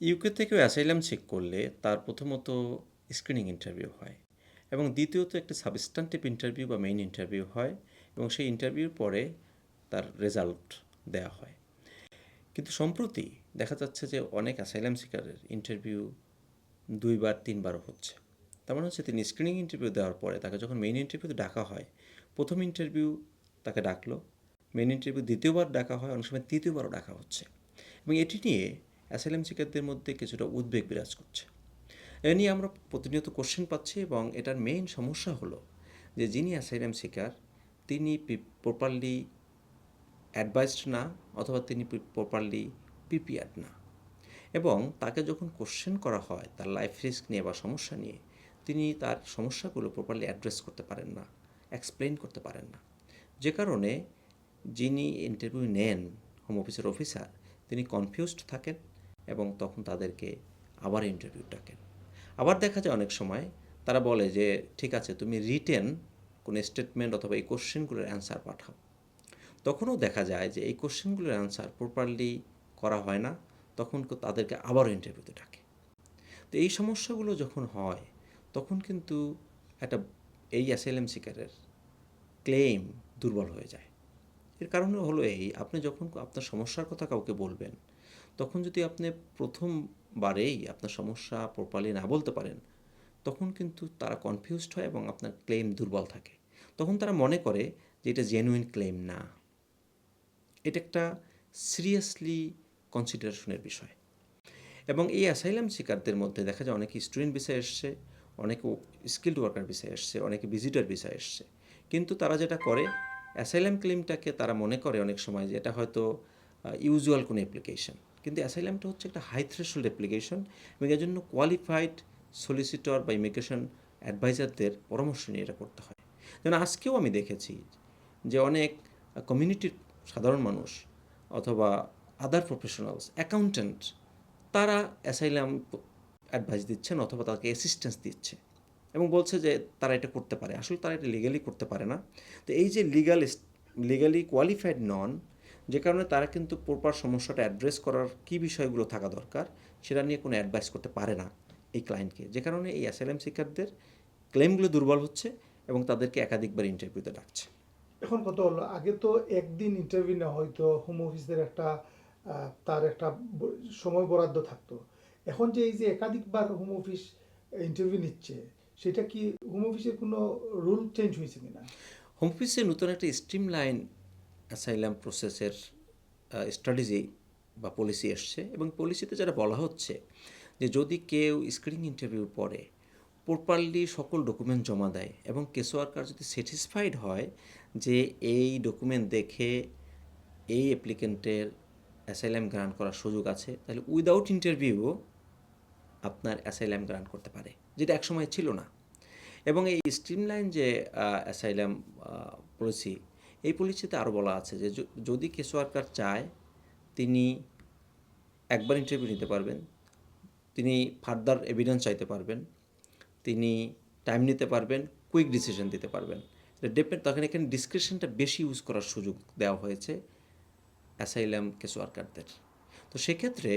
UK থেকেও asylum check করলে তার প্রথমত স্ক্রিনিং ইন্টারভিউ হয় এবং দ্বিতীয়ত একটা সাবস্টান্টিভ ইন্টারভিউ বা মেইন ইন্টারভিউ হয় এবং সেই ইন্টারভিউর পরে তার রেজাল্ট দেওয়া হয়। কিন্তু সম্প্রতি দেখা যাচ্ছে যে অনেক অ্যাসাইলাম সিকারের ইন্টারভিউ দুইবার, তিনবারও হচ্ছে। তার মানে হচ্ছে তিনি স্ক্রিনিং ইন্টারভিউ দেওয়ার পরে তাকে যখন মেইন ইন্টারভিউতে ডাকা হয়, প্রথম ইন্টারভিউ তাকে ডাকলো মেইন ইন্টারভিউ দ্বিতীয়বার ডাকা হয়, অনেক সময় তৃতীয়বারও ডাকা হচ্ছে। এবং এটি নিয়ে অ্যাসাইলাম সিকারদের মধ্যে কিছুটা উদ্বেগ বিরাজ করছে। এ নিয়ে আমরা প্রতিনিয়ত কোশ্চেন পাচ্ছি এবং এটার মেইন সমস্যা হলো যে যিনি অ্যাসাইলাম সিকার তিনি প্রপারলি অ্যাডভাইসড না অথবা তিনি প্রপারলি প্রিপেয়ার্ড না। এবং তাকে যখন কোশ্চেন করা হয় তার লাইফ রিস্ক নিয়ে বা সমস্যা নিয়ে, তিনি তার সমস্যাগুলো প্রপারলি অ্যাড্রেস করতে পারেন না এক্সপ্লেন করতে পারেন না। যে কারণে যিনি ইন্টারভিউ নেন হোম অফিসের অফিসার তিনি কনফিউজড থাকেন এবং তখন তাদেরকে আবার ইন্টারভিউ ডাকেন আবার দেখা যায় অনেক সময় তারা বলে যে, ঠিক আছে, তুমি রিটেন কোনো স্টেটমেন্ট অথবা এই কোশ্চেনগুলোর অ্যান্সার পাঠাও। তখনও দেখা যায় যে, এই কোশ্চেনগুলোর অ্যান্সার প্রপারলি করা হয় না, তখন তাদেরকে আবারও ইন্টারভিউতে ডাকে। তো এই সমস্যাগুলো যখন হয়, তখন কিন্তু একটা, এই অ্যাসাইলাম শিকারের ক্লেম দুর্বল হয়ে যায়। এর কারণ হলো এই, আপনি যখন আপনার সমস্যার কথা কাউকে বলবেন তখন যদি আপনি প্রথমবারেই আপনার সমস্যা প্রপারলি না বলতে পারেন, তখন কিন্তু তারা কনফিউজড হয় এবং আপনার ক্লেম দুর্বল থাকে। তখন তারা মনে করে যে এটা জেনুইন ক্লেম না। এটা একটা সিরিয়াসলি কনসিডারেশনের বিষয়। এবং এই অ্যাসাইলাম শিকারদের মধ্যে দেখা যায় অনেকে স্টুডেন্ট বিষয় এসছে, অনেকে স্কিল্ড ওয়ার্কার বিষয় এসছে, অনেকে ভিজিটার বিষয় এসছে। কিন্তু তারা যেটা করে অ্যাসাইলাম ক্লেমটাকে তারা মনে করে অনেক সময় যে এটা হয়তো ইউজুয়াল কোনো অ্যাপ্লিকেশন কিন্তু অ্যাসাইলামটা হচ্ছে একটা হাই থ্রেশোল্ড অ্যাপ্লিকেশন এবং এর জন্য কোয়ালিফাইড সলিসিটর বা ইমিগ্রেশন অ্যাডভাইজারদের পরামর্শ নিয়ে এটা করতে হয়। যেন আজকেও আমি দেখেছি যে অনেক কমিউনিটির সাধারণ মানুষ অথবা আদার প্রফেশনালস অ্যাকাউন্ট্যান্ট তারা অ্যাসাইলাম অ্যাডভাইস দিচ্ছেন অথবা তাকে অ্যাসিস্ট্যান্স দিচ্ছে এবং বলছে যে তারা এটা করতে পারে। আসলে তারা এটা লিগালি করতে পারে না। তো এই যে লিগাল লিগালি কোয়ালিফাইড নন যে কারণে তারা কিন্তু প্রপার সমস্যাটা অ্যাড্রেস করার কী বিষয়গুলো থাকা দরকার সেটা নিয়ে কোনো অ্যাডভাইস করতে পারে না এই ক্লায়েন্টকে যে কারণে এই অ্যাসাইলাম শিক্ষার্থীদের ক্লেমগুলো দুর্বল হচ্ছে এবং তাদেরকে একাধিকবার ইন্টারভিউতে ডাকছে। এখন কত হলো? আগে তো একদিন ইন্টারভিউ নেওয়া হয়তো হোম অফিসের একটা তার একটা সময় বরাদ্দ থাকতো। এখন যে এই যে একাধিকবার হোম অফিস ইন্টারভিউ নিচ্ছে সেটা কি হোম অফিসের কোনো রুল চেঞ্জ হয়েছে কিনা? হোম অফিসে নতুন একটা স্ট্রিম লাইন অ্যাসাইলাম প্রসেসের স্ট্র্যাটেজি বা পলিসি এসছে এবং পলিসিতে যারা বলা হচ্ছে যে যদি কেউ স্ক্রিনিং ইন্টারভিউ পরে প্রপারলি সকল ডকুমেন্ট জমা দেয় এবং কেস ওয়ার্কার যদি স্যাটিসফাইড হয় যে এই ডকুমেন্ট দেখে এই অ্যাপ্লিকেন্টের অ্যাসাইলাম গ্রান্ট করার সুযোগ আছে, তাহলে উইদাউট ইন্টারভিউ আপনার অ্যাসাইলাম গ্রান্ট করতে পারে, যেটা একসময় ছিল না। এবং এই স্ট্রিমলাইন যে অ্যাসাইলাম পলিসি এই পলিসিতে আরও বলা আছে যে যদি কেস ওয়ার্কার চায়, তিনি একবার ইন্টারভিউ নিতে পারবেন, তিনি ফার্দার এভিডেন্স চাইতে পারবেন, তিনি টাইম নিতে পারবেন কুইক ডিসিশন দিতে পারবেন। ডিপেন্ড তখন এখানে ডিসক্রিপশনটা বেশি ইউজ করার সুযোগ দেওয়া হয়েছে অ্যাসাইলাম কেস ওয়ার্কারদের তো সেক্ষেত্রে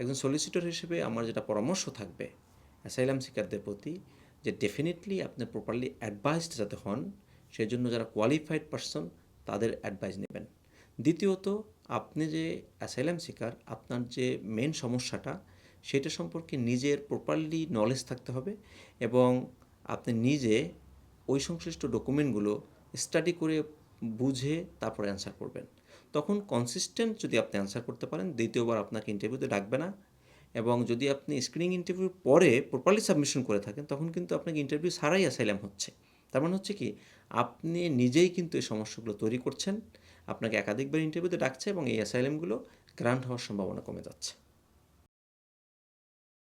একজন সলিসিটর হিসেবে আমার যেটা পরামর্শ থাকবে অ্যাসাইলাম শিকারদের প্রতি যে ডেফিনেটলি আপনি প্রপারলি অ্যাডভাইসড যাতে হন সেই জন্য যারা কোয়ালিফাইড পারসন তাদের অ্যাডভাইস নেবেন। দ্বিতীয়ত, আপনি যে অ্যাসাইলাম শিকার আপনার যে মেন সমস্যাটা, সেটা সম্পর্কে নিজের প্রপারলি নলেজ থাকতে হবে এবং আপনি নিজে ওই সংশ্লিষ্ট ডকুমেন্টগুলো স্টাডি করে বুঝে তারপর অ্যান্সার করবেন। তখন কনসিস্টেন্ট যদি আপনি অ্যান্সার করতে পারেন, দ্বিতীয়বার আপনাকে ইন্টারভিউতে ডাকবে না এবং যদি আপনি স্ক্রিনিং ইন্টারভিউর পরে প্রপারলি সাবমিশন করে থাকেন, তখন কিন্তু আপনাকে ইন্টারভিউ ছাড়াই অ্যাসাইলাম হচ্ছে। তার মানে হচ্ছে কি, আপনি নিজেই কিন্তু এই সমস্যাগুলো তৈরি করছেন। আপনাকে একাধিকবার ইন্টারভিউতে ডাকছে এবং এই অ্যাসাইলেমগুলো গ্রান্ট হওয়ার সম্ভাবনা কমে যাচ্ছে।